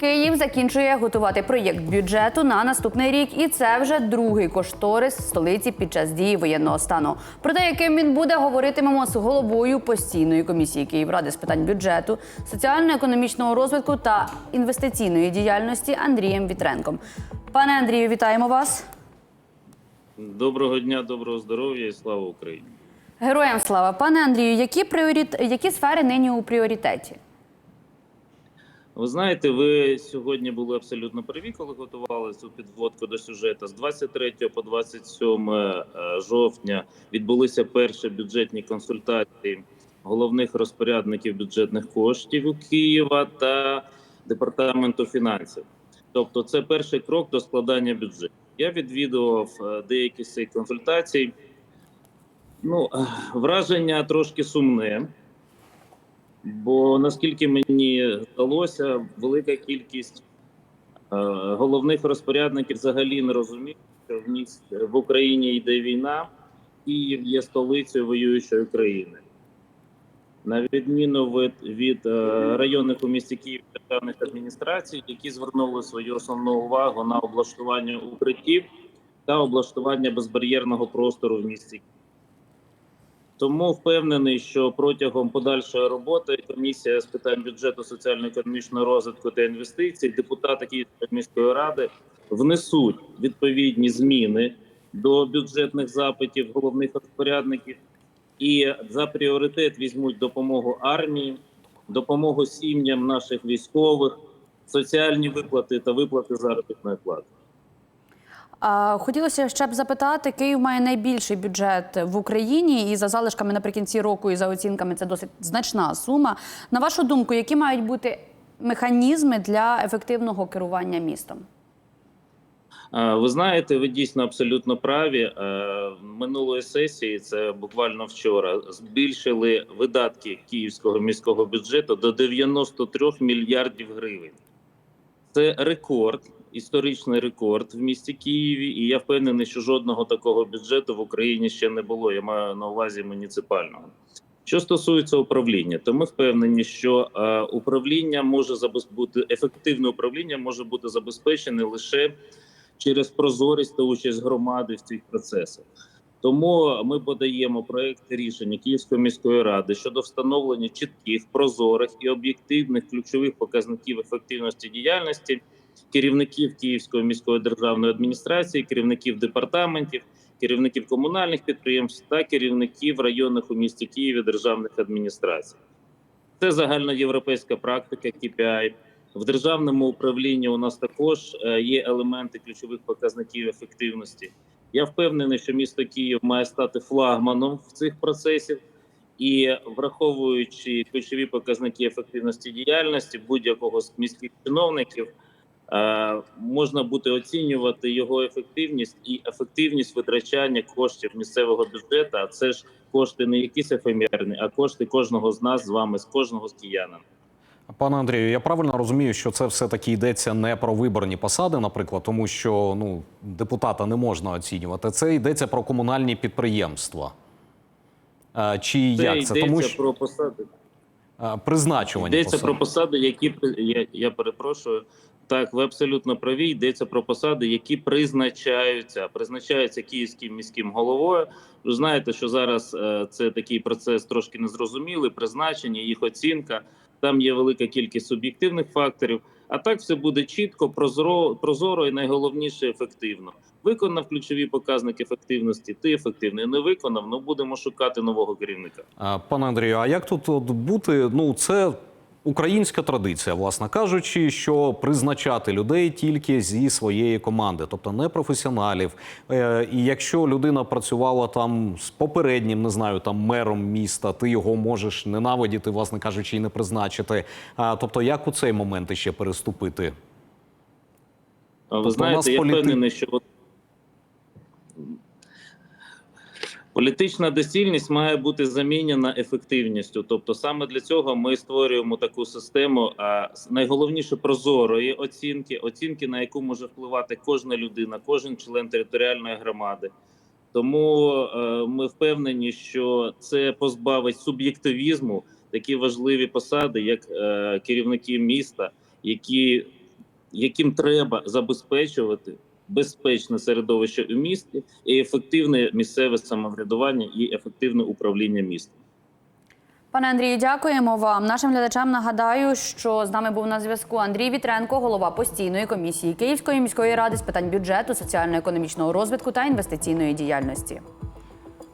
Київ закінчує готувати проєкт бюджету на наступний рік, і це вже другий кошторис столиці під час дії воєнного стану. Про те, яким він буде, говоритимемо з головою постійної комісії Київради з питань бюджету, соціально-економічного розвитку та інвестиційної діяльності Андрієм Вітренком. Пане Андрію, вітаємо вас. Доброго дня, доброго здоров'я і слава Україні. Героям слава, пане Андрію, які пріорит... які сфери нині у пріоритеті? Ви знаєте, ви сьогодні були абсолютно праві, коли готували цю підводку до сюжету. З 23 по 27 е, жовтня відбулися перші бюджетні консультації головних розпорядників бюджетних коштів у Києва та департаменту фінансів. Тобто, це перший крок до складання бюджету. Я відвідував е, деякі з цих консультацій. Ну, е, враження трошки сумне. Бо наскільки мені здалося, велика кількість е, головних розпорядників взагалі не розуміють, що в міст в Україні йде війна, Київ є столицею воюючої країни. На відміну від, від е, районних у місті Київ державних адміністрацій, які звернули свою основну увагу на облаштування укриттів та облаштування безбар'єрного простору в місті Київ. Тому впевнений, що протягом подальшої роботи комісія з питань бюджету, соціально-економічного розвитку та інвестицій, депутати Київської міської ради внесуть відповідні зміни до бюджетних запитів головних розпорядників і за пріоритет візьмуть допомогу армії, допомогу сім'ям наших військових, соціальні виплати та виплати заробітної плати. Хотілося ще б запитати, Київ має найбільший бюджет в Україні, і за залишками наприкінці року, і за оцінками це досить значна сума. На вашу думку, які мають бути механізми для ефективного керування містом? Е, Ви знаєте, ви дійсно абсолютно праві. Е, Минулої сесії, це буквально вчора, збільшили видатки київського міського бюджету до 93 мільярдів гривень. Це рекорд, історичний рекорд в місті Києві. І я впевнений, що жодного такого бюджету в Україні ще не було. Я маю на увазі муніципального. Що стосується управління, то ми впевнені, що е, управління може бути ефективне управління може бути забезпечене лише через прозорість та участь громади в цих процесах. Тому ми подаємо проект рішення Київської міської ради щодо встановлення чітких, прозорих і об'єктивних ключових показників ефективності діяльності керівників Київської міської державної адміністрації, керівників департаментів, керівників комунальних підприємств та керівників районних у місті Києві державних адміністрацій. Це загальноєвропейська практика KPI. В державному управлінні у нас також е, є елементи ключових показників ефективності. Я впевнений, що місто Київ має стати флагманом в цих процесів, і враховуючи ключові показники ефективності діяльності будь-якого з міських чиновників, можна буде оцінювати його ефективність і ефективність витрачання коштів місцевого бюджету. А це ж кошти не якісь ефемерні, а кошти кожного з нас з вами, з кожного з киянина. Пане Андрію, я правильно розумію, що це все таки йдеться не про виборні посади, наприклад, тому що ну депутата не можна оцінювати. Це йдеться про комунальні підприємства. А, чи Це як йдеться це? Тому що про посади. а, призначування Йдеться посад. про посади, які я, я перепрошую. Так, ви абсолютно праві. Йдеться про посади, які призначаються, призначаються київським міським головою. Ви знаєте, що зараз е, це такий процес трошки незрозумілий. Призначення, їх оцінка. Там є велика кількість суб'єктивних факторів. А так все буде чітко, прозоро, прозоро і найголовніше ефективно. Виконав ключові показники ефективності. Ти ефективний не виконав. Ну будемо шукати нового керівника. Пане Андрію, а як тут от бути? Ну, це українська традиція, власне кажучи, що призначати людей тільки зі своєї команди, тобто не професіоналів. Е, і якщо людина працювала там з попереднім, не знаю, там мером міста, ти його можеш ненавидіти, власне кажучи, і не призначити. Тобто, як у цей момент іще переступити? Ви Тобто знаєте, я політи- впевнений, що політична доцільність має бути замінена ефективністю. Тобто, саме для цього ми створюємо таку систему. А найголовніше прозорої оцінки, оцінки, на яку може впливати кожна людина, кожен член територіальної громади. Тому е, ми впевнені, що це позбавить суб'єктивізму такі важливі посади, як е, керівники міста, які яким треба забезпечувати безпечне середовище у місті і ефективне місцеве самоврядування і ефективне управління містом. Пане Андрію, дякуємо вам. Нашим глядачам нагадаю, що з нами був на зв'язку Андрій Вітренко, голова постійної комісії Київської міської ради з питань бюджету, соціально-економічного розвитку та інвестиційної діяльності.